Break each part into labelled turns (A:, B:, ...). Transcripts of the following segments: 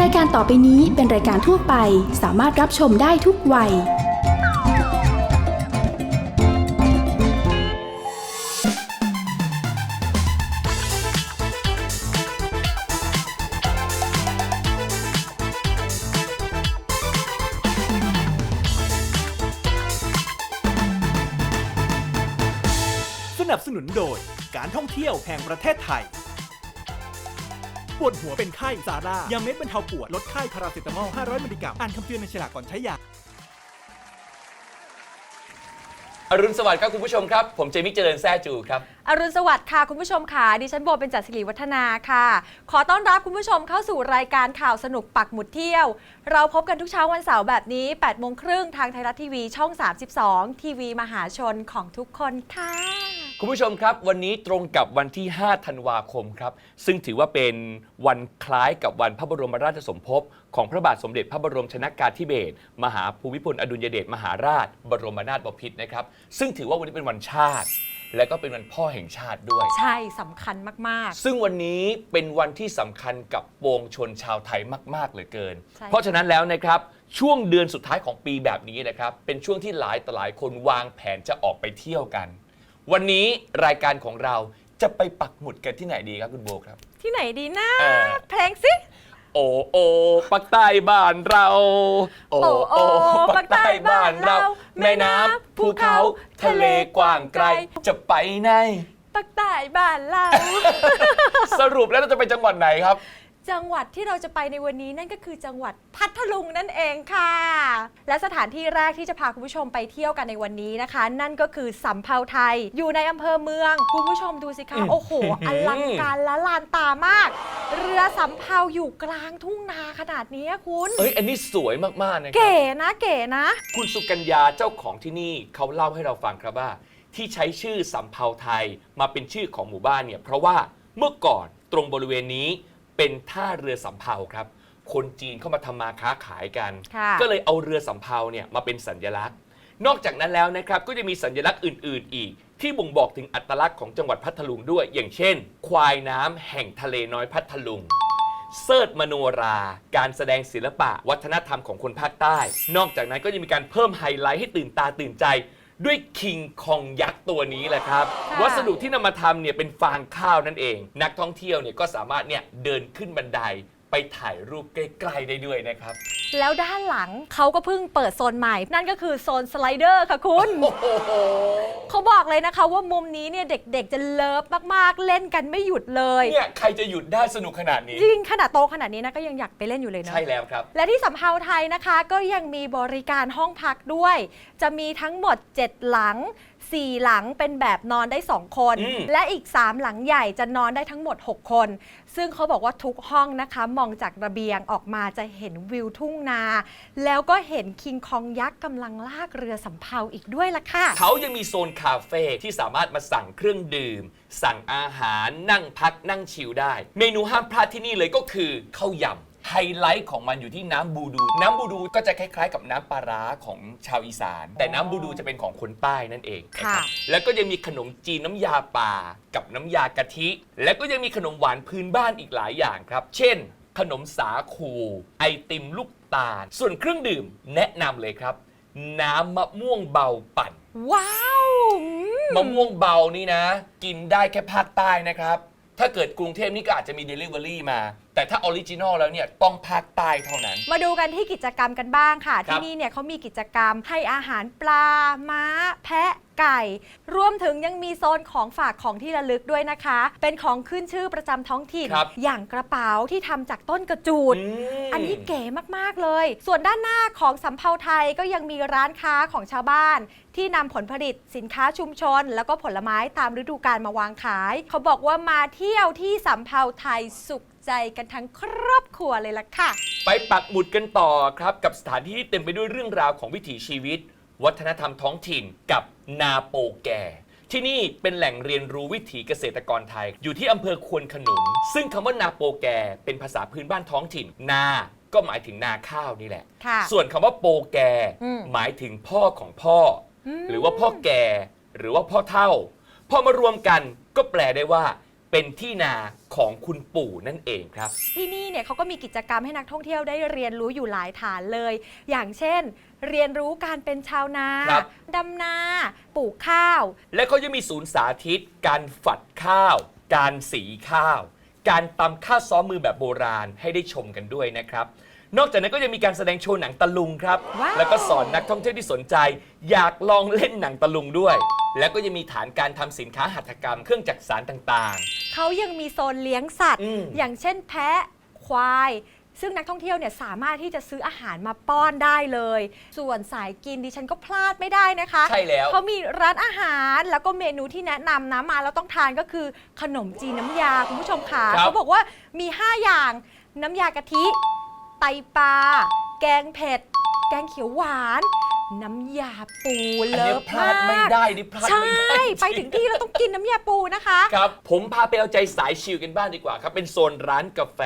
A: รายการต่อไปนี้เป็นรายการทั่วไปสามารถรับชมได้ทุกวัย
B: สนับสนุนโดยการท่องเที่ยวแห่งประเทศไทย ปวดหัวเป็นไข้ซาร่ายาเม็ดบรรเทาปวดลดไข้พาราเซตามอล 500มิลลิกรัมอ่านคำเตือนในฉลากก่อนใช้ยา
C: อรุณสวัสดิ์ครับคุณผู้ชมครับ ผมเจมิกเจริญแซ่จูครับ
D: อรุณสวัสดิ์ค่ะ คุณผู้ชมค่ะดิฉันโบเป็นจัดศิริวัฒนาค่ะ ขอต้อนรับคุณผู้ชมเข้าสู่รายการข่าวสนุกปักหมุดเที่ยว เราพบกันทุกเช้าวันเสาร์แบบนี้8โมงครึ่งทางไทยรัฐทีวีช่อง 32 ทีวีมหาชนของทุกคนค่ะ
C: คุณผู้ชมครับวันนี้ตรงกับวันที่ 5 ธันวาคมครับ ซึ่งถือว่าเป็นวันคล้ายกับวันพระบรมราชสมภพของพระบาทสมเด็จพระบรมชนากาธิเบศรมหาภูมิพลอดุลยเดชมหาราช บรมนาถบพิตรนะครับ ซึ่งถือว่าวันนี้เป็นวันชาติ และก็เป็นวันพ่อแห่งชาติด้วย
D: ใช่สำคัญมาก
C: ซึ่งวันนี้เป็นวันที่สำคัญกับปวงชนชาวไทยมาก ๆ เหลือเกิน
D: ใช่
C: เพราะฉะนั้นแล้วนะครับ ช่วงเดือนสุดท้ายของปีแบบนี้นะครับ เป็นช่วงที่หลายต่อหลายคนวางแผนจะออกไปเที่ยวกัน วันนี้รายการของเราจะไปปักหมุดกันที่ไหนดีครับคุณโบครับ
D: ๆที่ไหนดีนะ
C: เออ
D: เพลงสิ
C: โอโอปักใต้บ้านเรา โอ
D: โอ
C: โอ
D: โอ
C: ปักใต้บ้านเรา
D: แม่
C: แม่
D: น้ำ
C: น้ำภูเขา
D: ทะ
C: ทะ
D: เล
C: เลกว้างไกล จะไปไหน
D: ปักใต้บ้านเรา
C: สรุปแล้วเราจะไปจังหวัดไหนครับ
D: จังหวัดที่เราจะไปในวันนี้นั่นก็คือจังหวัดพัทลุงนั่นเองค่ะ และสถานที่แรกที่จะพาคุณผู้ชมไปเที่ยวกันในวันนี้นะคะ นั่นก็คือสำเภาไทย อยู่ในอำเภอเมือง คุณผู้ชมดูสิคะ
C: อืม
D: โอ้โหอลังการและลานตามาก เรือสำเภาอยู่กลางทุ่งนาขนาดนี้คุณ
C: เอ้ยอันนี้สวยมากๆนะครับ
D: เก๋นะเก๋นะ
C: คุณสุกัญญาเจ้าของที่นี่เขาเล่าให้เราฟังครับว่า ที่ใช้ชื่อสำเภาไทยมาเป็นชื่อของหมู่บ้านเนี่ยเพราะว่าเมื่อก่อนตรงบริเวณนี้ เป็นท่าเรือสำเภาครับ คนจีนเข้ามาทำมาค้าขายกัน
D: ค่ะ
C: ก็เลยเอาเรือสำเภาเนี่ยมาเป็นสัญลักษณ์ นอกจากนั้นแล้วนะครับก็จะมีสัญลักษณ์อื่น ๆ อีก ที่บ่งบอกถึงอัตลักษณ์ของจังหวัดพัทลุงด้วย อย่างเช่น ควายน้ำแห่งทะเลน้อยพัทลุง เสิร์ชมโนรา การแสดงศิลปะวัฒนธรรมของคนภาคใต้ นอกจากนั้นก็จะมีการเพิ่มไฮไลท์ให้ตื่นตาตื่นใจ ด้วยคิงคองยักษ์ตัวนี้แหละครับ
D: ค่ะ
C: วัสดุที่นำมาทำเนี่ยเป็นฟางข้าวนั่นเอง นักท่องเที่ยวเนี่ยก็สามารถเนี่ยเดินขึ้นบันได ไปถ่ายรูปใกล้ๆได้ด้วยนะครับ
D: แล้วด้านหลังเขาก็เพิ่งเปิดโซนใหม่ นั่นก็คือโซนสไลเดอร์ค่ะคุณ
C: โอ้โห
D: เขาบอกเลยนะคะว่ามุมนี้เนี่ยเด็กๆ จะเลิฟมากๆ เล่นกันไม่หยุดเลย
C: เนี่ยใครจะหยุดได้สนุกขนาดนี้
D: จริงขนาดโตขนาดนี้นะก็ยังอยากไปเล่นอยู่เลยเนาะ
C: ใช่แล้วครับ
D: และที่สำเภาไทยนะคะก็ยังมีบริการห้องพักด้วย จะมีทั้งหมด 7 หลัง 4 หลังเป็นแบบนอนได้ 2 คน
C: อืม
D: และอีก 3 หลังใหญ่จะนอนได้ทั้งหมด 6 คน ซึ่งเขาบอกว่าทุกห้องนะคะ มองจากระเบียงออกมาจะเห็นวิวทุ่งนา แล้วก็เห็นคิงคองยักษ์กำลังลากเรือสำเภาอีกด้วยล่ะค่ะ
C: เขายังมีโซนคาเฟ่ที่สามารถมาสั่งเครื่องดื่ม สั่งอาหารนั่งพักนั่งชิลได้ เมนูห้ามพลาดที่นี่เลยก็คือข้าวยำ ไฮไลท์ของมันอยู่ที่น้ำบูดู น้ำบูดูก็จะคล้าย ๆ กับน้ำปลาร้าของชาวอีสาน แต่น้ำบูดูจะเป็นของคนใต้นั่นเองนะ
D: ค่ะ
C: รับแล้วก็ยังมีขนมจีนน้ำยาป่ากับน้ำยากะทิ และก็ยังมีขนมหวานพื้นบ้านอีกหลายอย่างครับ เช่น ขนมสาคู ไอติมลูกตาล ส่วนเครื่องดื่มแนะนำเลยครับ น้ำมะม่วงเบาปั่น
D: ว้าวอืม
C: มะม่วงเบานี่นะ กินได้แค่ภาคใต้นะครับ ถ้าเกิดกรุงเทพนี่ก็อาจจะมี Delivery มา แต่ถ้าออริจินอลแล้วเนี่ยต้องภาคใต้เท่านั้น
D: มาดูกันที่กิจกรรมกันบ้างค่ะ
C: ครั
D: ที่
C: บ
D: นี่เนี่ยเขามีกิจกรรมให้อาหารปลา ม้า แพะ ไก่ รวมถึงยังมีโซนของฝากของที่ระลึกด้วยนะคะ เป็นของขึ้นชื่อประจำท้องถิ่น
C: ครับ
D: อย่างกระเป๋าที่ทำจากต้นกระจูด
C: ม
D: อันนี้เก๋มาก ๆ เลย ส่วนด้านหน้าของสำเภาไทยก็ยังมีร้านค้าของชาวบ้าน ที่นำผลผลิตสินค้าชุมชน แล้วก็ผลไม้ตามฤดูกาลมาวางขาย เขาบอกว่ามาเที่ยวที่สำเภาไทยสุข ใจกันทั้งครอบครัวเลยล่ะค่ะ
C: ไปปักหมุดกันต่อครับ กับสถานที่ที่เต็มไปด้วยเรื่องราวของวิถีชีวิต วัฒนธรรมท้องถิ่นกับนาโปแกที่นี่เป็นแหล่งเรียนรู้วิถีเกษตรกรไทย อยู่ที่อำเภอควนขนุน ซึ่งคำว่านาโปแกเป็นภาษาพื้นบ้านท้องถิ่น นาก็หมายถึงนาข้าวนี่แหละ
D: ค่ะ
C: ส่วนคำว่าโปแก
D: อืม
C: หมายถึงพ่อของพ่ออ
D: ม
C: หรือว่าพ่อแก่ หรือว่าพ่อเท่า พอมารวมกันก็แปลได้ว่า เเป็นที่นาของคุณปู่นั่นเองครับ
D: ที่นี่เนี่ยเขาก็มีกิจกรรมให้นักท่องเที่ยวได้เรียนรู้อยู่หลายฐานเลย อย่างเช่น เรียนรู้การเป็นชาวนา
C: ครับ
D: ดำนา ปลูกข้าว
C: และเขาจะมีศูนย์สาธิต การฝัดข้าว การสีข้าว การตำข้าวซ้อมมือแบบโบราณให้ได้ชมกันด้วยนะครับ นอกจากนั้นก็จะมีการแสดงโชว์หนังตะลุงครับ
D: ว้าว
C: แล้วก็สอนนักท่องเที่ยวที่สนใจ อยากลองเล่นหนังตะลุงด้วย แล้วก็ยังมีฐานการทำสินค้าหัตถกรรมเครื่องจักสานต่าง
D: เขายังมีโซนเลี้ยงสัตว์
C: อืม
D: อย่างเช่นแพะควาย ซึ่งนักท่องเที่ยวเนี่ยสามารถที่จะซื้ออาหารมาป้อนได้เลย ส่วนสายกินดิฉันก็พลาดไม่ได้นะคะ
C: ๆ ใช่แล้ว
D: เขามีร้านอาหารแล้วก็เมนูที่แนะนำนะมาแล้วต้องทานก็คือขนมจีนน้ำยา คุณผู้ชมค่ะ
C: ครับ
D: เขาบอกว่ามี 5 อย่างน้ำยากะทิไต ปลา แกงเผ็ด แกงเขียวหวาน น้ำยาปู
C: อัน
D: เลิ
C: นี้
D: ฟ
C: พลาดไม่
D: มาก
C: ได้นี่พลาด
D: ใช่
C: ไม่ได้
D: ไปถึงที่เราต้องกินน้ำยาปูนะคะ
C: ครับ ผมพาไปเอาใจสายชิลกันบ้างดีกว่าครับ เป็นโซนร้านกาแฟ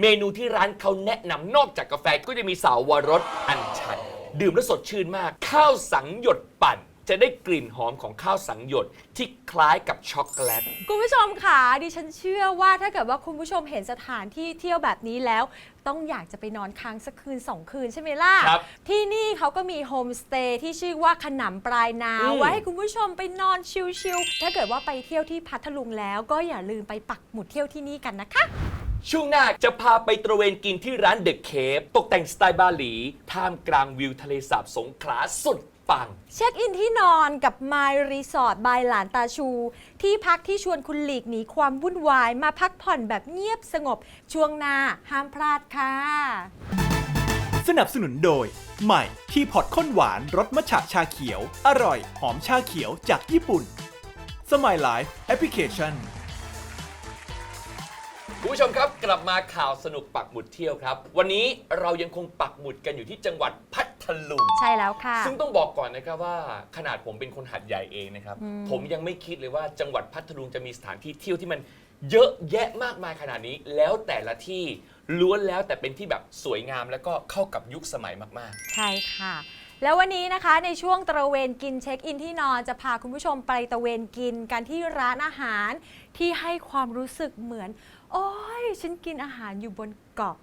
C: เมนูที่ร้านเขาแนะนำนอกจากกาแฟก็จะมีสาวรสอัญชัน ดื่มแล้วสดชื่นมาก ข้าวสังหยดปั่น จะได้กลิ่นหอมของข้าวสังหยดที่คล้ายกับช็อกโกแลต
D: คุณผู้ชมค่ะดิฉันเชื่อว่าถ้าเกิดว่าคุณผู้ชมเห็นสถานที่เที่ยวแบบนี้แล้ว ต้องอยากจะไปนอนค้างสักคืนสองคืนใช่ไหมล่ะ
C: ครับ
D: ที่นี่เขาก็มีโฮมสเตย์ที่ชื่อว่าขนำปลายนา
C: อืม
D: ไว้ให้คุณผู้ชมไปนอนชิลๆถ้าเกิดว่าไปเที่ยวที่พัทลุงแล้ว ก็อย่าลืมไปปักหมุดเที่ยวที่นี่กันนะคะ
C: ช่วงหน้าจะพาไปตระเวนกินที่ร้านเดอะเคฟตกแต่งสไตล์บาหลี ท่ามกลางวิวทะเลสาบสงขลาสุด ปัง
D: เช็คอินที่นอนกับ My Resort by หลานตาชู ที่พักที่ชวนคุณหลีกหนีความวุ่นวายมาพักผ่อนแบบเงียบสงบ ช่วงหน้าห้ามพลาดค่ะ
B: สนับสนุนโดย ใหม่ที่พอตข้นหวานรสมัชฉะชาเขียว อร่อย หอมชาเขียวจากญี่ปุ่น สมัยไลฟ์แอปพลิเคชัน
C: คุณผู้ชมครับกลับมาข่าวสนุกปักหมุดเที่ยวครับ วันนี้เรายังคงปักหมุดกันอยู่ที่จังหวัดพัทลุง
D: ใช่แล้วค่ะ
C: ซึ่งต้องบอกก่อนนะครับว่าขนาดผมเป็นคนหัดใหญ่เองนะครับ
D: อืม
C: ผมยังไม่คิดเลยว่าจังหวัดพัทลุงจะมีสถานที่เที่ยวที่มันเยอะแยะมากมายขนาดนี้ แล้วแต่ละที่ล้วนแล้วแต่เป็นที่แบบสวยงามแล้วก็เข้ากับยุคสมัยมาก
D: ใช่ค่ะ แล้ววันนี้นะคะในช่วงตระเวนกินเช็คอินที่นอนจะพาคุณผู้ชมไปตระเวนกินกันที่ร้านอาหาร ที่ให้ความรู้สึกเหมือน โอ้ย ฉันกินอาหารอยู่บนเกาะ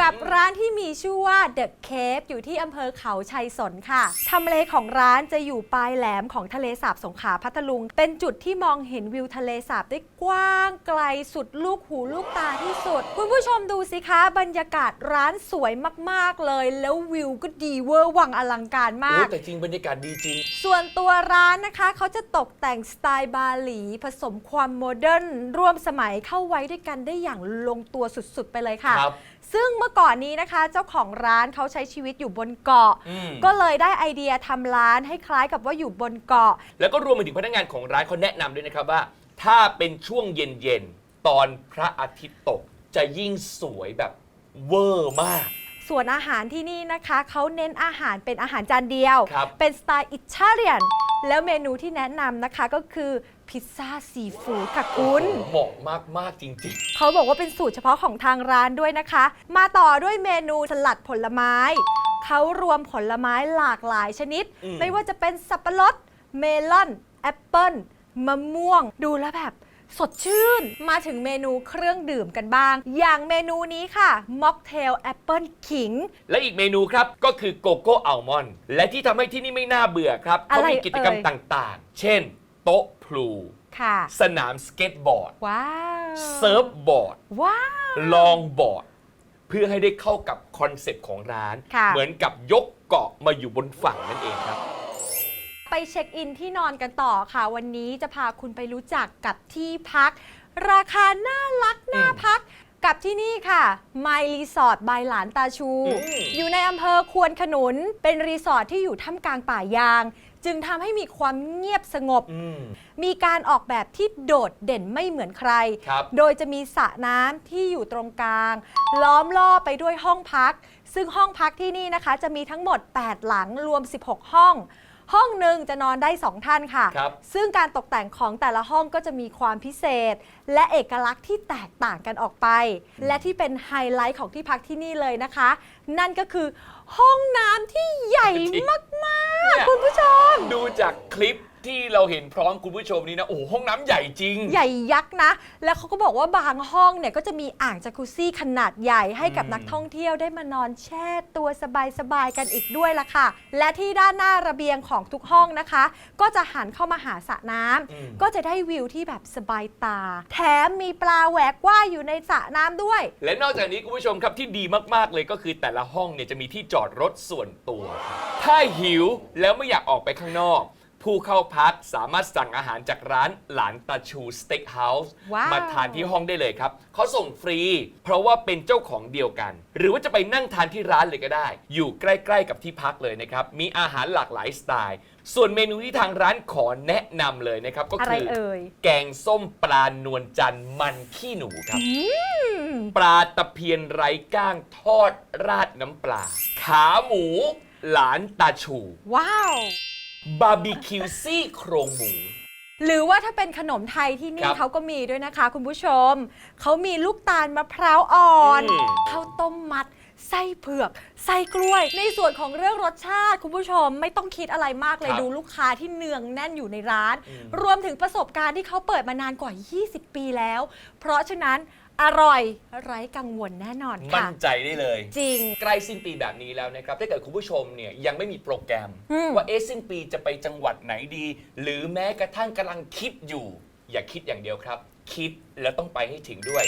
D: กับร้านที่มีชื่อว่า The Cave อยู่ที่อำเภอเขาชัยสนค่ะทำเลของร้านจะอยู่ปลายแหลมของทะเลสาบสงขลาพัทลุง เป็นจุดที่มองเห็นวิวทะเลสาบได้กว้างไกลสุดลูกหูลูกตาที่สุด คุณผู้ชมดูสิคะ บรรยากาศร้านสวยมากๆเลย แล้ววิวก็ดีเวอร์วังอลังการมา
C: โอ้
D: ก
C: แต่จริงบรรยากาศดีจริง
D: ส่วนตัวร้านนะคะเขาจะตกแต่งสไตล์บาหลี ผสมความโมเดิร์นร่วมสมัยเข้าไว้ด้วยกันได้อย่างลงตัวสุดๆ ไปเลยค่ะ
C: ครับ
D: ซึ่งเมื่อก่อนนี้นะคะ เจ้าของร้านเขาใช้ชีวิตอยู่บนเกาะ
C: อืม
D: ก็เลยได้ไอเดียทำร้านให้คล้ายกับว่าอยู่บนเกาะ
C: แล้วก็รวมไปถึงพนักงานของร้านเขาแนะนำด้วยนะครับว่า ถ้าเป็นช่วงเย็นๆ ตอนพระอาทิตย์ตกจะยิ่งสวยแบบเวอร์มาก
D: ส่วนอาหารที่นี่นะคะเขาเน้นอาหารเป็นอาหารจานเดียว
C: ครับ
D: เป็นสไตล์อิตาเลียน แล้วเมนูที่แนะนำนะคะก็คือ พิซซ่าซีฟู้ดค่ะคุณ
C: โอ้โหเหมาะมากๆจริง
D: เขาบอกว่าเป็นสูตรเฉพาะของทางร้านด้วยนะคะ มาต่อด้วยเมนูสลัดผลไม้ เขารวมผลไม้หลากหลายชนิด
C: อืม
D: ไม่ว่าจะเป็นสับปะรด เมลอน แอปเปิ้ล มะม่วง ดูแล้วแบบ สดชื่น มาถึงเมนูเครื่องดื่มกันบ้าง อย่างเมนูนี้ค่ะ ม็อกเทลแอปเปิ้ลขิง
C: ๆ และอีกเมนูครับ ก็คือโกโก้อัลมอนด์และที่ทำให้ที่นี่ไม่น่าเบื่อครับ
D: อะ
C: เขา
D: ไร
C: มีกิจกรรม
D: เอ่ย
C: ต่างๆ เช่น โต๊ะพลู
D: ค่ะ
C: สนามสเก็ตบอร์ด
D: ว้าว
C: เซิร์ฟบอร์ด
D: ว้าว
C: ลองบอร์ด เพื่อให้ได้เข้ากับคอนเซปต์ของร้าน
D: ค่ะ
C: เหมือนกับยกเกาะมาอยู่บนฝั่งนั่นเองครับ
D: ไปเช็คอินที่นอนกันต่อค่ะ วันนี้จะพาคุณไปรู้จักกับที่พัก ราคาน่ารักน่าพัก กับที่นี่ค่ะ My Resort by หลานตาชู
C: อืม
D: อยู่ในอำเภอควนขนุน เป็นรีสอร์ทที่อยู่ท่ามกลางป่ายาง จึงทำให้มีความเงียบสงบ
C: อืม
D: มีการออกแบบที่โดดเด่นไม่เหมือนใคร
C: ครับ
D: โดยจะมีสระน้ำที่อยู่ตรงกลาง ล้อมรอบไปด้วยห้องพัก ซึ่งห้องพักที่นี่นะคะ จะมีทั้งหมด 8 หลังรวม 16 ห้อง ห้องหนึ่งจะนอนได้ 2 ท่านค่ะ
C: ครับ
D: ซึ่งการตกแต่งของแต่ละห้องก็จะมีความพิเศษ และเอกลักษณ์ที่แตกต่างกันออกไป และที่เป็นไฮไลท์ของที่พักที่นี่เลยนะคะ นั่นก็คือห้องน้ำที่ใหญ่มาก
C: เนี่ย
D: ๆคุณผู้ชม
C: ดูจากคลิป ที่เราเห็นพร้อมคุณผู้ชมนี้นะโอ้โหห้องน้ำใหญ่จริง
D: ใหญ่ยักษ์นะ แล้วเขาก็บอกว่าบางห้องเนี่ยก็จะมีอ่างจากุซซี่ขนาดใหญ่ให้กับ
C: อืม
D: นักท่องเที่ยวได้มานอนแช่ตัวสบายๆกันอีกด้วยล่ะค่ะ และที่ด้านหน้าระเบียงของทุกห้องนะคะ ก็จะหันเข้ามาหาสระน้ำ
C: อืม
D: ก็จะได้วิวที่แบบสบายตา แถมมีปลาแหวกว่ายอยู่ในสระน้ำด้วย
C: และนอกจากนี้คุณผู้ชมครับที่ดีมากๆเลยก็คือแต่ละห้องเนี่ยจะมีที่จอดรถส่วนตัวครับถ้าหิวแล้วไม่อยากออกไปข้างนอก ผู้เข้าพักสามารถสั่งอาหารจากร้านหลานตาชูสเต็กเฮาส์
D: ว้าว
C: มาทานที่ห้องได้เลยครับเขาส่งฟรี เพราะว่าเป็นเจ้าของเดียวกัน หรือว่าจะไปนั่งทานที่ร้านเลยก็ได้ อยู่ใกล้ๆกับที่พักเลยนะครับ มีอาหารหลากหลายสไตล์ ส่วนเมนูที่ทางร้านขอแนะนำเลยนะครับ ก็
D: อะไร
C: คือ
D: เอ่ย
C: แกงส้มปลานวลจันทร์มันขี้หนูครับ
D: อืม
C: ปลาตะเพียนไร้ก้างทอดราดน้ำปลา ขาหมู หลานตาชู
D: ว้าว
C: บาร์บีคิวซี่โครงหมู
D: หรือว่าถ้าเป็นขนมไทยที่นี่
C: ครับ
D: เขาก็มีด้วยนะคะ คุณผู้ชม เขามีลูกตาลมะพร้าวอ่อน
C: อืม
D: ข้าวต้มมัด ไส้เผือก ไส้กล้วย ในส่วนของเรื่องรสชาติ คุณผู้ชมไม่ต้องคิดอะไรมากเลย
C: ครับ
D: ดูลูกค้าที่เนืองแน่นอยู่ในร้าน
C: อืม
D: รวมถึงประสบการณ์ที่เขาเปิดมานานกว่า 20 ปีแล้ว เพราะฉะนั้น อร่อย ไร้กังวลแน่นอน
C: มั่
D: ค่ะ
C: นใจได้เลย
D: จริง
C: ใกล้สิ้นปีแบบนี้แล้วนะครับ ถ้าเกิดคุณผู้ชมเนี่ยยังไม่มีโปรแกรม
D: อืม
C: ว่าเอะสิ้นปีจะไปจังหวัดไหนดี หรือแม้กระทั่งกำลังคิดอยู่ อย่าคิดอย่างเดียวครับ คิดแล้วต้องไปให้ถึงด้วย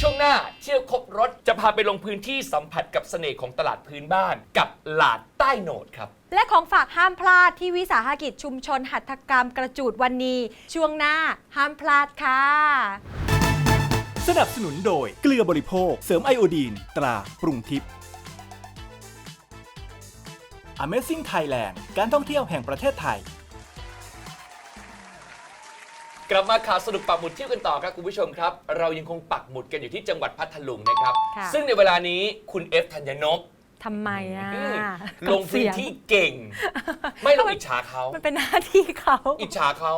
C: ช่วงหน้าเที่ยวครบรถจะพาไปลงพื้นที่สัมผัสกับเสน่ห์ของตลาดพื้นบ้าน กับหลาดใต้โหนดครับ
D: และของฝากห้ามพลาดที่วิสาหกิจชุมชนหัตถกรรมกระจูดวันนี้ ช่วงหน้าห้ามพลาดค่ะ
B: สนับสนุนโดยเกลือบริโภค เสริมไอโอดีน ตราปรุงทิพย์ Amazing Thailand การท่องเที่ยวแห่งประเทศไทย
C: กลับมาข่าวสนุกปักหมุดเที่ยวกันต่อครับคุณผู้ชมครับ เรายังคงปักหมุดกันอยู่ที่จังหวัดพัทลุงนะครับ
D: ค่ะ
C: ซึ่งในเวลานี้คุณเอฟธัญญนพ
D: ทำไมอะ
C: อืม
D: กับ
C: ลงพื้น
D: เสีย
C: ที่เก่ง ไม่เราอิจฉาเขา
D: มันเป็นหน้าที่เขา
C: อิจฉาเขา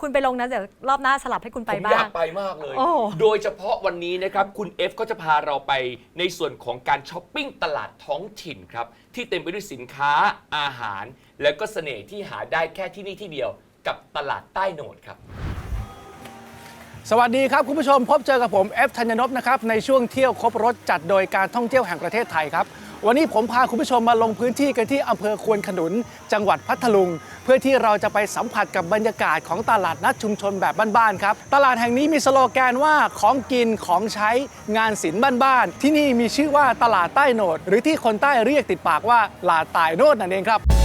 D: คุณไปลงนะเดี๋ยวรอบหน้าสลับให้คุณไป
C: ผม
D: บ้า
C: อยาง กไปมากเลย
D: โอ้
C: โดยเฉพาะวันนี้นะครับ คุณเอฟก็จะพาเราไปในส่วนของการช้อปปิ้งตลาดท้องถิ่นครับ ที่เต็มไปด้วยสินค้าอาหาร แล้วก็เสน่ห์ที่หาได้แค่ที่นี่ที่เดียวกับตลาดใต้โหนดครับ
E: สวัสดีครับ คุณผู้ชมพบเจอกับผม เอฟธัญญนพนะครับ ในช่วงเที่ยวครบรถจัดโดยการท่องเที่ยวแห่งประเทศไทยครับ วันนี้ผมพาคุณผู้ชมมาลงพื้นที่กันที่อำเภอควนขนุน จังหวัดพัทลุง เพื่อที่เราจะไปสัมผัสกับบรรยากาศของตลาดนัดชุมชนแบบบ้านๆครับตลาดแห่งนี้มีสโลแกนว่าของกินของใช้งานศิลป์บ้านๆที่นี่มีชื่อว่าตลาดใต้โหนด หรือที่คนใต้เรียกติดปากว่าลาดตายโนดนั่นเองครับ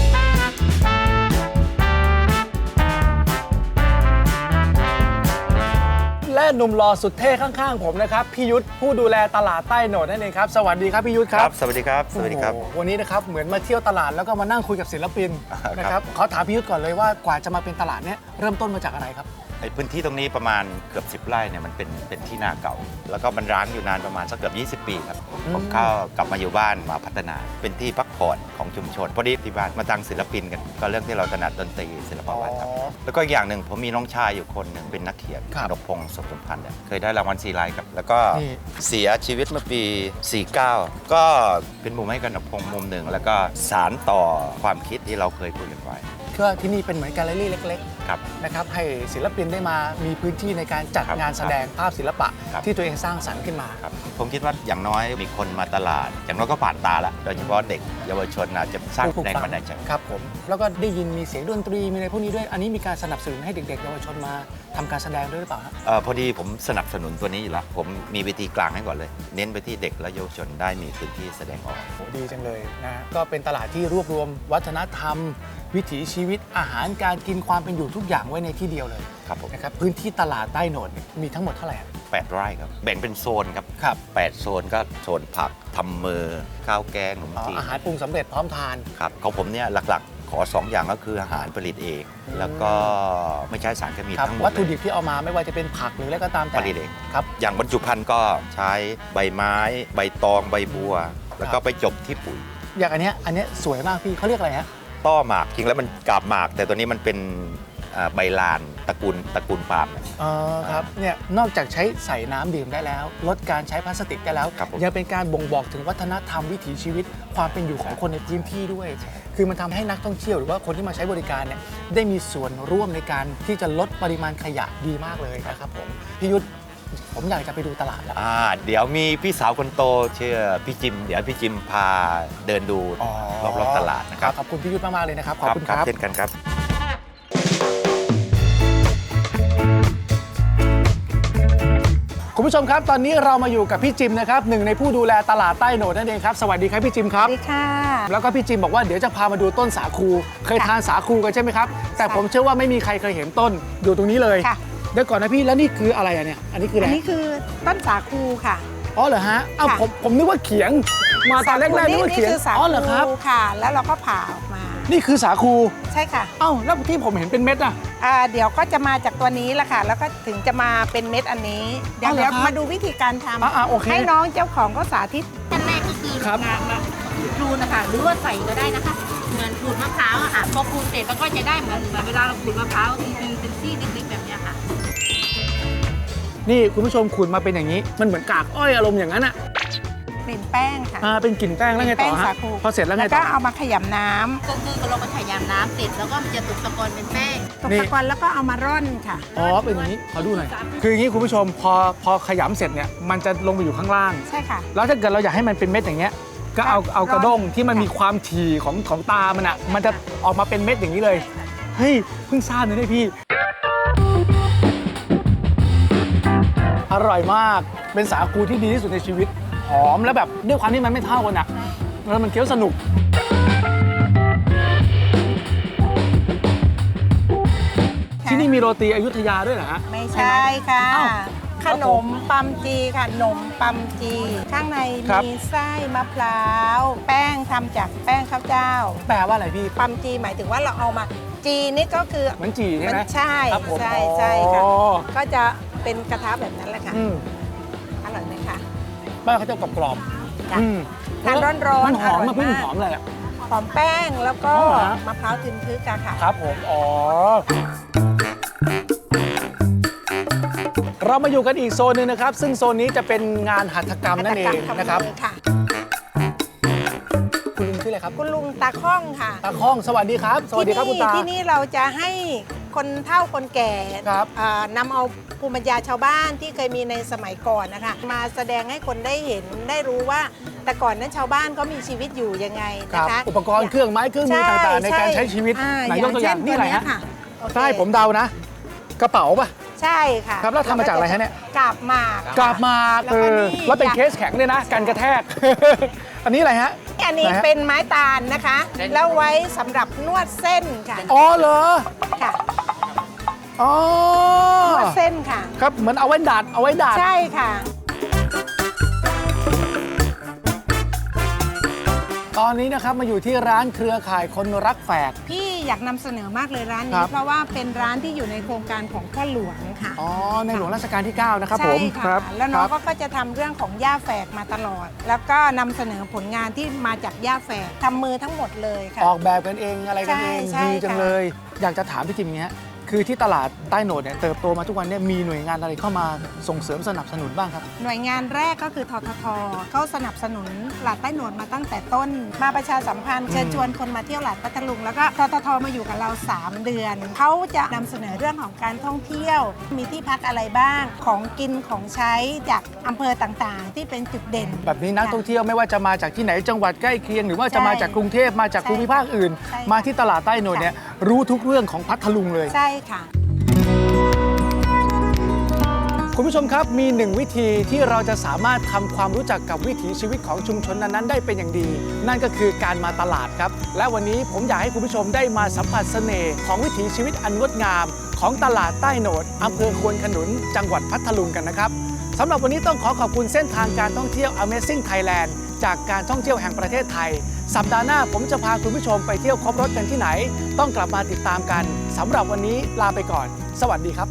E: และหนุ่มหล่อสุดเท่ข้างๆ ผมนะครับพี่ยุทธผู้ดูแลตลาดใต้โหนดนั่นเองครับ สวัสดีครับพี่ยุทธครับ
F: สวัสดีครับ สวัสดีครับ
E: โอ้โหวันนี้นะครับเหมือนมาเที่ยวตลาดแล้วก็มานั่งคุยกับศิลปิน
F: อ่าครับ
E: นะครับขอถามพี่ยุทธก่อนเลยว่ากว่าจะมาเป็นตลาดเนี้ยเริ่มต้นมาจากอะไรครับ
F: ไอ้พื้นที่ตรงนี้ประมาณเกือบ 10 ไร่เนี่ยมันเป็นเป็นที่นาเก่า แล้วก็มันร้างอยู่นานประมาณสักเกือบ 20 ปีครับ
E: อืม
F: ผมเข้ากลับมาอยู่บ้านมาพัฒนา เป็นที่พักผ่อนของชุมชนพอดีที่บ้านมาตั้งศิลปินกัน ก็เรื่องที่เราถนัดดนตรีศิลปวัฒน์ครับ แล้วก็อีกอย่างหนึ่งผมมีน้องชายอยู่คนหนึ่งเป็นนักเขียน
E: ครับ
F: นพพงศ์สุขสมพันธ์เนี่ยเคยได้รางวัลซีไลท์ครับ แล้วก็
E: นี่
F: เสียชีวิตเมื่อปี 49 ก็เป็นมุมให้กับนพพงศ์มุมหนึ่งแล้วก็สารต่อความคิดที่เราเคยคุยกันไว้
E: คือว่าที่นี่เป็นเหมือนแกลเลอรี่เล็ก
F: ครับ
E: ๆนะครับให้ศิลปินได้มามีพื้นที่ในการจัด
F: ครับ
E: งานแสดงภาพศิลปะ
F: ครับ
E: ที่ตัวเองสร้างสรรค์ขึ้นมา
F: ครับผมคิดว่าอย่างน้อยมีคนมาตลาด อย่างน้อยก็ผ่านตาละโดยเฉพาะเด็กเยาวชนอาจจะสร้าง
E: ปลูก
F: แรง
E: ฝัง
F: บันดาลใจ
E: ครับผมแล้วก็ได้ยินมีเสียงดนตรีมีอะไรพวกนี้ด้วย อันนี้มีการสนับสนุนให้เด็กๆเยาวชนมาทำการแสดงด้วยหรือเปล่าครับ
F: เออพอดีผมสนับสนุนตัวนี้อยู่แล้ว ผมมีวิธีกลางให้ก่อนเลย เน้นไปที่เด็กและเยาวชนได้มีพื้นที่แสดงออก
E: โหดีจังเลยนะฮะก็เป็นตลาดที่รวบรวมวัฒนธรรมวิถีชีวิตอาหารการกินความเป็นอยู่ทุกอย่างไว้ในที่เดียวเลย
F: ครับผม
E: นะครับพื้นที่ตลาดใต้โหนดเนี่ยมีทั้งหมดเท่าไหร่อะ
F: 8 ไร่ครับ แบ่งเป็นโซนครับ
E: ครับ
F: 8โซนก็โซนผักทำมือข้าวแกงขนม
E: อ๋อ
F: จีน
E: อาหารปรุงสำเร็จพร้อมทาน
F: ครับของผมเนี่ยหลักๆ ขอ 2 อย่างก็คืออาหารผลิตเองแล้วก็ไม่ใช้สารเคมี
E: ครับ
F: ทั้งหมด
E: วัตถุ
F: เลย
E: ดิบที่เอามาไม่ว่าจะเป็นผักหรืออะไรก็ตามแต่
F: ผลิตเอง
E: ครับ
F: อย่างบรรจุภัณฑ์ก็ใช้ใบไม้ ใบตองใบบัว แล้วก็ไปจบที่ปุ๋ย
E: อย่างอันเนี้ยอันเนี้ยสวยมากพี่เขาเรียกอะไรฮะ
F: ต้อหมากจริงแล้วมันกาบหมาก แต่ตัวนี้มันเป็นอ่าใบลานตระกูลตระกูลปาล์ม
E: อ๋อครับเนี่ยนอกจากใช้ใส่น้ำดื่มได้แล้ว ลดการใช้พลาสติกได้แล้ว
F: ครับผม
E: ยังเป็นการบ่งบอกถึงวัฒนธรรมวิถีชีวิต ความเป็นอยู่ของคนในพื้นที่ด้วย คือมันทำให้นักท่องเที่ยวหรือว่าคนที่มาใช้บริการเนี่ยได้มีส่วนร่วมในการที่จะลดปริมาณขยะดีมากเลยนะครับผมพี่ยุทธ ผมอยากจะไปดูตลาดแล้ว
F: อ่าเดี๋ยวมีพี่สาวคนโตชื่อพี่จิม เดี๋ยวพี่จิมพาเดินดูรอบๆตลาดนะครับ
E: ขอบคุณพี่ยุทธมากๆเลยนะครับ ขอบคุณครับ
F: เช่นกันครับ
E: คุณผู้ชมครับตอนนี้เรามาอยู่กับพี่จิมนะครับหนึ่งในผู้ดูแลตลาดใต้โหนดนั่นเองครับ สวัสดีครับพี่จิมครับ
G: สวัสดีค่ะ
E: แล้วก็พี่จิมบอกว่าเดี๋ยวจะพามาดูต้นสาคู เคยทานสาคูกันใช่ไหมครับ แต่ผมเชื่อว่าไม่มีใครเคยเห็นต้นอยู่ตรงนี้เลย
G: ค่ะ
E: เดี๋ยวก่อนนะพี่แล้วนี่คืออะไรอะเนี่ย อันนี้คืออะไร
G: อันนี้คือต้นสาคูค่ะ
E: อ๋อเหรอฮะอ้าว
G: ค่ะ
E: ผมผมนึกว่าเขียง มาตอนแรกๆนึกว่าเขียง
G: คือสา
E: อ๋อเหรอครับ
G: คูค่ะ แล้วเราก็ผ่าออกมา
E: นี่คือสาคู
G: ใช่ค่ะ
E: เอ้าแล้วที่ผมเห็นเป็นเม็ดอะ
G: อ่าเดี๋ยวก็จะมาจากตัวนี้แหละค่ะ แล้วก็ถึงจะมาเป็นเม็ดอันนี้ เดี๋ยว
E: อ๋อเหรอ
G: เดี๋ยว
E: ครับ
G: มาดูวิธีการท
E: อ่าๆโอเคำ
G: ให้น้องเจ้าของก็สาธิต
H: ขั้นแรกก็คือ
E: ครับ
H: มามาขูดนะคะหรือว่าใส่ก็ได้นะคะ เหมือนขูดมะพร้าวอะค่ะพอขูดเสร็จแล้วก็จะได้เหมือนเหมือนเวลาเราขูดมะพร้าวคือเป็นซี่เล็กๆแบบเนี้ยค่ะ
E: นี่คุณผู้ชมขูดมาเป็นอย่างนี้ มันเหมือนกากอ้อยอารมณ์อย่างนั้นอะ
G: เป็นแป้งค่ะ
E: อ่าเป็นกลิ่นแป้งแล้วไง
G: เป็น
E: ต่
G: แป้
E: องฮะ
G: สาคู
E: พอเสร็จแล้วไง
G: แล้ว
E: ต่
G: ก็
E: อ
G: เอามาขยำน้ำ
H: ก็คือเราไปขยำน้ำเสร็จแล้วก็มันจะตกตะกอนเป็นแป้ง
G: ตก
E: นี่
G: ตะกอนแล้วก็เอามาร่อนค่ะ
E: อ๋อเป็นอย่างนี้ขอดูหน่อยคืออย่างนี้คุณผู้ชมพอพอขยำเสร็จเนี่ยมันจะลงไปอยู่ข้างล่าง
G: ใช่ค่ะ
E: แล้วถ้าเกิดเราอยากให้มันเป็นเม็ดอย่างเงี้ยก็เอาเอากระด้งที่มัน
G: ค่ะ
E: มีความถี่ของของตามันอะมันจะออกมาเป็นเม็ดอย่างนี้เลย เฮ้ยเพิ่งทราบเลยเนี่ยพี่ อร่อยมาก เป็นสาคูที่ดีที่สุดในชีวิต หอมแล้วแบบด้วยความที่มันไม่เท่ากันอะแล้วมันเคี้ยวสนุก ที่นี่มีโรตีอยุธยาด้วยเหรอฮะ
G: ไม่ใช่ค่ะ
E: อ้าว
G: ขนมปัมจีค่ะขนมปัมจี ข้างใน
E: ครับ
G: มีไส้มะพร้าว แป้งทำจากแป้งข้าวเจ้า
E: แปลว่าอะไรพี่
G: ปัมจีหมายถึงว่าเราเอามาจีนี่ก็คือ
E: เหมือนจีใช่ไหม
G: มันใช่
E: ครับผม
G: ใช่ใช่ค่ะ
E: อ๋อ
G: ก็จะ เป็นกระทะแบบนั้นแหละค่ะ
E: อืม
G: อร่อยไหมคะ
E: แป้งเขาจะกรอบๆ
G: จ้ะ
E: อืม
G: ทานร้อนๆ
E: มันหอม
G: อร่
E: มา
G: อย
E: พี่
G: มาก
E: หอมเลยอะ
G: หอมแป้งแล้วก็
E: อ๋อเหรอ
G: มะพร้าวทึนทึกอะค่ะ
E: ครับผม อ๋อ เรามาอยู่กันอีกโซนหนึ่งนะครับ ซึ่งโซนนี้จะเป็นงานหัตถกรรมนั่นเอง
G: หัตถกม
E: นะครับ
G: ทำมือค่ะ
E: คุณลุงชื่ออะไรครับ
G: คุณลุงตาข้องค่ะ
E: ตาข้อง สวัสดีครับ สวัสดีครับคุณตา
G: ที่นี่เราจะให้ คนเฒ่าคนแก่
E: ครับ
G: อ่านำเอาภูมิปัญญาชาวบ้านที่เคยมีในสมัยก่อนนะคะ มาแสดงให้คนได้เห็นได้รู้ว่า แต่ก่อนนั้นชาวบ้านก็มีชีวิตอยู่ยังไง
E: ครั
G: นะ
E: บ
G: คะ
E: อุปกรณ์เครื่องไม้เครื่องมือต่างๆ ในการใช้ชีวิต
G: อ่า
E: ไหนยกตัวอย่าง
G: เช่
E: นี่อะไร
G: เย
E: ฮะ
G: ค่โอเค
E: ใช่ผมเดานะ กระเป๋าป่ะ
G: ใช่ค่ะ
E: ครับแล้วทำมาจากอะไรฮะเนี่ย
G: กาบหมากค่ะ
E: กาบหมาก
G: แล้ว
E: เอ
G: ก็
E: อ
G: นี่
E: แล้วเป็นเคสแข็งด้วยนะกันกระแทก อันนี้อะไรฮะ
G: อันนี้
E: ไหนฮะ
G: เป็นไม้ตาลนะคะ แล้วไว้สำหรับนวดเส้นค่ะ
E: อ๋อเหรอ
G: ค่ะ
E: อ๋อน
G: วดเส้นค่ะ
E: ครับเหมือนเอาไว้ดัดเอาไว้ดัด
G: ใช่ค่ะ
E: ตอนนี้นะครับมาอยู่ที่ร้านเครือข่ายคนรักแฝด
G: พี่อยากนำเสนอมากเลยร้าน
E: ครั
G: นี้
E: บ
G: เพราะว่าเป็นร้านที่อยู่ในโครงการของพ่อหลวงค่ะ
E: อ๋อในหลวงรัชกาลที่ 9 นะครับผ
G: ใช่
E: ม
G: ค่ะแล้วน้อง
E: ค
G: ก็
E: รับ
G: ก็จะทำเรื่องของย่าแฝกมาตลอด แล้วก็นำเสนอผลงานที่มาจากย่าแฝกทำมือทั้งหมดเลยค่ะ
E: ออกแบบกันเองอะไรกันเอง
G: ใช่ใช่
E: ดีจัง
G: ค่ะ
E: เลย อยากจะถามพี่จิมอย่างเงี้ย คือที่ตลาดใต้โหนดเนี่ยเติบโตมาทุกวันเนี่ยมีหน่วยงานอะไรเข้ามาส่งเสริมสนับสนุนบ้างครับ
G: หน่วยงานแรกก็คือทททเขาสนับสนุนหลาดใต้หนวดมาตั้งแต่ต้น มาประชาสัมพันธ์เชิญชวนคนมาเที่ยวหลาดพัทลุง แล้วก็ทททมาอยู่กับเรา 3 เดือนเขาจะนำเสนอเรื่องของการท่องเที่ยว มีที่พักอะไรบ้าง ของกินของใช้จากอำเภอต่างๆ ที่เป็นจุดเด่น
E: แบบนี้นักท่องเที่ยวไม่ว่าจะมาจากที่ไหนจังหวัดใกล้เคียง หรือว่าจะ
G: ใช่
E: มาจากกรุงเทพมาจาก
G: ใช่
E: ภูมิภาคอื่น
G: ใช่ค่ะ
E: มาที่ตลาดใต้โหนดเนี่ย รู้ทุกเรื่องของพัทลุงเลย
G: ใช่ค่ะ
E: คุณผู้ชมครับมีหนึ่งวิธีที่เราจะสามารถทำความรู้จักกับวิถีชีวิตของชุมชนนั้นๆได้เป็นอย่างดี นั่นก็คือการมาตลาดครับ และวันนี้ผมอยากให้คุณผู้ชมได้มาสัมผัสเสน่ห์ของวิถีชีวิตอันงดงาม ของตลาดใต้โหนดอำเภอควนขนุน จังหวัดพัทลุงกันนะครับสำหรับวันนี้ต้องขอขอบคุณเส้นทางการท่องเที่ยว Amazing Thailand จากการท่องเที่ยวแห่งประเทศไทย สัปดาห์หน้าผมจะพาคุณผู้ชมไปเที่ยวครบรถกันที่ไหน ต้องกลับมาติดตามกันสำหรับวันนี้ลาไปก่อน สวัสดีครับ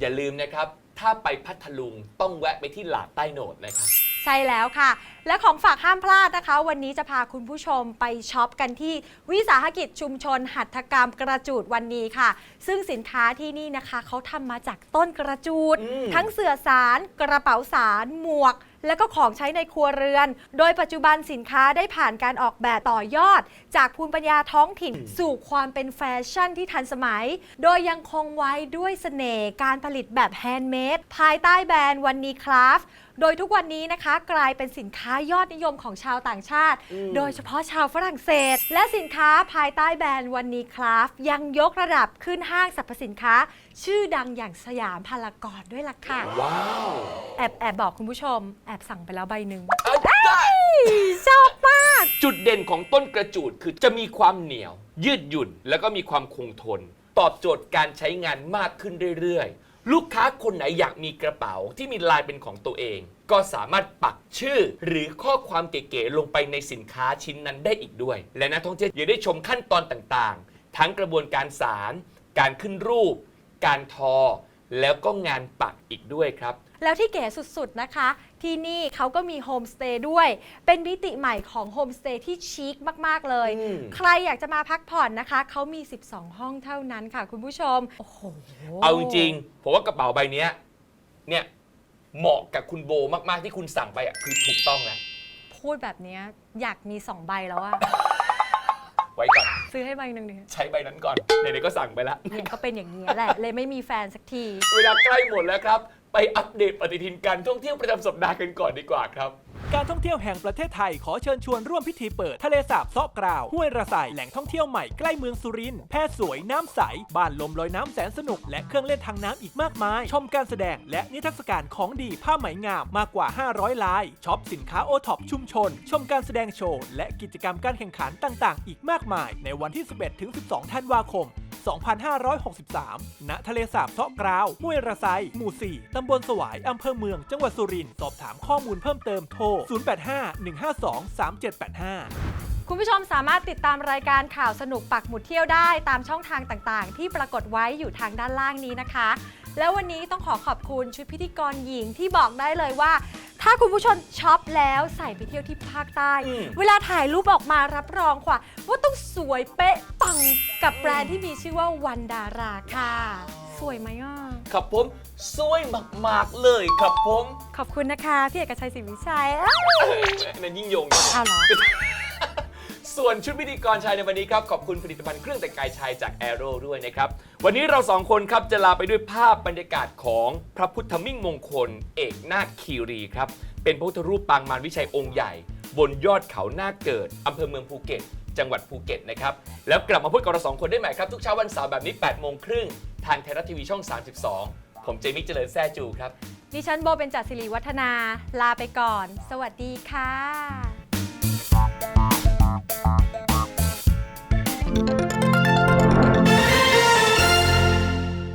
C: อย่าลืมนะครับ ถ้าไปพัทลุงต้องแวะไปที่หลาดใต้โหนดนะครับ
D: ใช่แล้วค่ะ และของฝากห้ามพลาดนะคะ วันนี้จะพาคุณผู้ชมไปช็อปกันที่วิสาหกิจชุมชน หัตถกรรมกระจูดวันนี้ค่ะ ซึ่งสินค้าที่นี่นะคะเขาทำมาจากต้นกระจูด
C: อืม
D: ทั้งเสื่อสาร กระเป๋าสาร หมวก และก็ของใช้ในครัวเรือน โดยปัจจุบันสินค้าได้ผ่านการออกแบบต่อยอด จากภูมิปัญญาท้องถิ่น สู่ความเป็นแฟชั่นที่ทันสมัย โดยยังคงไว้ด้วยเสน่ห์การผลิตแบบแฮนด์เมดภายใต้แบรนด์วันนี้คราฟ โดยทุกวันนี้นะคะ กลายเป็นสินค้ายอดนิยมของชาวต่างชาติโดยเฉพาะชาวฝรั่งเศส และสินค้าภายใต้แบรนด์วันนี้คราฟยังยกระดับขึ้นห้างสรรพสินค้า ชื่อดังอย่างสยามพารากอนด้วยล่ะค่ะ
C: ว้าว
D: แอบแอบบอกคุณผู้ชม แอบสั่งไปแล้วใบหนึ่ง
C: เอาได้
D: ชอบมาก
C: จุดเด่นของต้นกระจูดคือจะมีความเหนียว ยืดหยุ่น แล้วก็มีความคงทน ตอบโจทย์การใช้งานมากขึ้นเรื่อยๆ ลูกค้าคนไหนอยากมีกระเป๋าที่มีลายเป็นของตัวเอง ก็สามารถปักชื่อหรือข้อความเก๋ๆลงไปในสินค้าชิ้นนั้นได้อีกด้วย และนักท่องเที่ยวยังได้ชมขั้นตอนต่างๆ ทั้งกระบวนการสาร การขึ้นรูป การทอ แล้วก็งานปักอีกด้วยครับ
D: แล้วที่เก๋สุดๆนะคะ ที่นี่เขาก็มีโฮมสเตย์ด้วย เป็นมิติใหม่ของโฮมสเตย์ที่ชิคมาก ๆ เลย
C: อืม
D: ใครอยากจะมาพักผ่อนนะคะ เขามี 12 ห้องเท่านั้นค่ะ คุณผู้ชม โอ้โห
C: เอาจริงๆผมว่ากระเป๋าใบเนี้ยเนี่ยเหมาะกับคุณโบมากๆที่คุณสั่งไปอะคือถูกต้องแล้ว
D: พูดแบบเนี้ยอยากมี 2 ใบแล้วอะ
C: ไว้ก่อน
D: ซื้อให้ใบหนึ่งดิ
C: ใช้ใบนั้นก่อนไหนๆก็สั่งไปแล้ว
D: เนี่ยก็เป็นอย่างนี้แหละ เลยไม่มีแฟนสักที
C: เวลาใกล้หมดแล้วครับ ไปอัปเดตปฏิทินการท่องเที่ยวประจำสัปดาห์กันก่อนดีกว่าครับ
B: การท่องเที่ยวแห่งประเทศไทยขอเชิญชวนร่วมพิธีเปิดทะเลสาบเซาะกราว ห้วยระไสแหล่งท่องเที่ยวใหม่ใกล้เมืองสุรินทร์แพสวยน้ำใส บ้านลมลอยน้ำแสนสนุก และเครื่องเล่นทางน้ำอีกมากมาย ชมการแสดงและนิทรรศการของดีผ้าไหมงามมากกว่า 500 ลายช็อปสินค้าโอท็อปชุมชน ชมการแสดงโชว์และกิจกรรมการแข่งขันต่าง ๆ อีกมากมาย ในวันที่ 11-12 ธันวาคม 2563 ณ ทะเลสาบเซาะกราว ห้วยระไซ หมู่ 4 ตำบลสวาย อำเภอเมือง จังหวัดสุรินทร์ สอบถามข้อมูลเพิ่มเติมโทร 0851523785
D: คุณผู้ชมสามารถติดตามรายการข่าวสนุกปักหมุดเที่ยวได้ตามช่องทางต่างๆ ที่ปรากฏไว้อยู่ทางด้านล่างนี้นะคะ แล้ววันนี้ต้องขอขอบคุณชุดพิธีกรหญิงที่บอกได้เลยว่า ถ้าคุณผู้ชมช็อปแล้วใส่ไปเที่ยวที่ภาคใต้
C: อืม
D: เวลาถ่ายรูปออกมารับรองค่ะ ว่าต้องสวยเป๊ะปังกับแบรนด์ที่มีชื่อว่าวันดาราค่ะ สวยไหมอะ
C: ครับผมสวยมากๆเลยครับผม
D: ขอบคุณนะคะพี่เอกชัยศรีวิชัยอ้าว
C: นั่นยิ่งยง
D: อ้าวเหรอ
C: ส่วนชุดพิธีกรชายในวันนี้ครับ ขอบคุณผลิตภัณฑ์เครื่องแต่งกายชายจากแอโร่ด้วยนะครับ วันนี้เราสองคนครับจะลาไปด้วยภาพบรรยากาศของพระพุทธมิ่งมงคล เอกนาคคีรีครับ เป็นพระพุทธรูปปางมารวิชัยองค์ใหญ่ บนยอดเขาหน้าเกิดอำเภอเมืองภูเก็ต จังหวัดภูเก็ตนะครับ แล้วกลับมาพบกับเราสองคนได้ใหม่ครับ ทุกเช้าวันเสาร์แบบนี้8โมงครึ่งทางไทยรัฐทีวีช่อง 32 ผมเจมิกเจริญแซ่จูครับ
D: ดิฉันโบเป็นจัดศิริวัฒนา ลาไปก่อน สวัสดีค่ะ
C: Thank you.